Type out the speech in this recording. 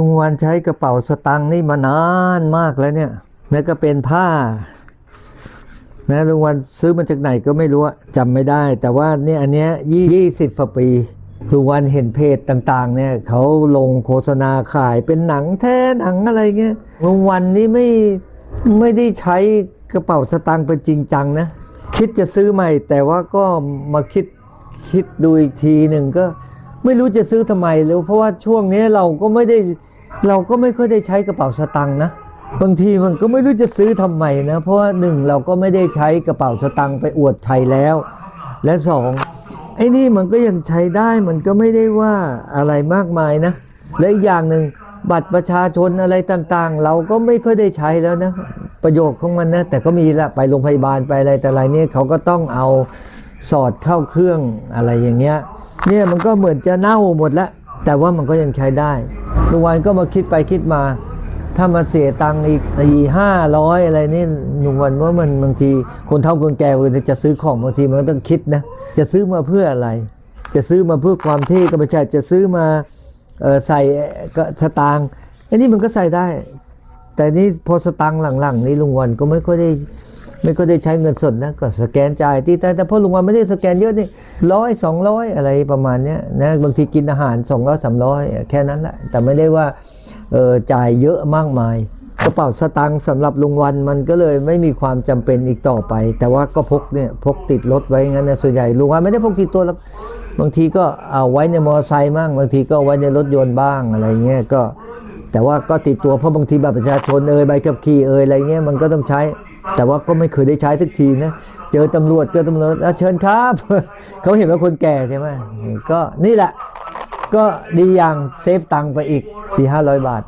ลุงวันใช้กระเป๋าสตังค์นี่มานานมากแล้วเนี่ยแล้วก็เป็นผ้านะลุงวันซื้อมาจากไหนก็ไม่รู้อะจำไม่ได้ แต่ว่าเนี่ยอันเนี้ยยี่สิบปีลุงวันเห็นเพจต่าง ๆ เนี่ยเขาลงโฆษณาขายเป็นหนังแท้หนังอะไรเงี้ยลุงวันนี่ไม่ไม่ได้ใช้กระเป๋าสตางค์เป็นจริงจังนะ คิดจะซื้อใหม่ แต่ว่าก็มาคิดคิดดูอีกทีหนึ่งก็ ไม่รู้จะซื้อทำไมแล้วเพราะว่าช่วงนี้เราก็ไม่ได้ เราก็ไม่ค่อยได้ใช้กระเป๋าสตางค์นะ บางทีมันก็ไม่รู้จะซื้อทำไมนะ เพราะว่าหนึ่งเราก็ไม่ได้ใช้กระเป๋าสตางค์ไปอวดใครแล้ว และสองไอ้นี่มันก็ยังใช้ได้มันก็ไม่ได้ว่าอะไรมากมายนะ และอีกอย่างหนึ่งบัตรประชาชนอะไรต่างๆ เราก็ไม่ค่อยได้ใช้แล้วนะ ประโยชน์ของมันนะ แต่ก็มีละไปโรงพยาบาลไปอะไรแต่อะไรเนี่ยเขาก็ต้องเอาสอดเข้าเครื่องอะไรอย่างเงี้ยเนี่ยมันก็เหมือนจะเน่าหมดแล้วแต่ว่ามันก็ยังใช้ได้ ลุงวันก็มาคิดไปคิดมา ถ้ามาเสียตังค์อีกสี่ห้าร้อยอะไรนี่หนุ่มวันว่ามันบางที คนเฒ่าคนแก่เวลาจะซื้อของบางทีมันต้องคิดนะ จะซื้อมาเพื่ออะไร จะซื้อมาเพื่อความเท่ก็ไม่ใช่จะซื้อมาออใส่ก็สตางค์อันนี้มันก็ใส่ได้ แต่นี่พอสตางค์หลังๆ นี้ลุงวันก็ไม่ค่อยได้ ไม่ก็ได้ใช้เงินสดนะก็สแกนจ่ายที่แต่แต่พอลุงวันไม่ได้สแกนเยอะนี่ร้อยสองร้อยอะไรประมาณเนี้ยนะบางทีกินอาหารสองร้อยสามร้อยแค่นั้นแหละแต่ไม่ได้ว่าเออจ่ายเยอะมากมายกระเป๋าสตางค์สำหรับลุงวันมันก็เลยไม่มีความจำเป็นอีกต่อไป แต่ว่าก็พกเนี่ยพกติดรถไว้งั้นนะส่วนใหญ่ลุงวันไม่ได้พกติดตัวแล้วบางทีก็เอาไว้ในมอเตอร์ไซค์บ้างบางทีก็เอาไว้ในรถยนต์บ้างอะไรเงี้ยก็ แต่ว่าก็ติดตัวเพราะบางทีบัตรประชาชนเอ่ยใบขับขี่เอ่ยอะไรเงี้ยมันก็ต้องใช้ แต่ว่าก็ไม่เคยได้ใช้สักทีนะเจอตำรวจเจอตำรวจเชิญครับ เขาเห็นว่าคนแก่ใช่ไหมก็นี่แหละ ก็ดีอย่างเซฟตังค์ไปอีก4ี่ห้าร้อยบาท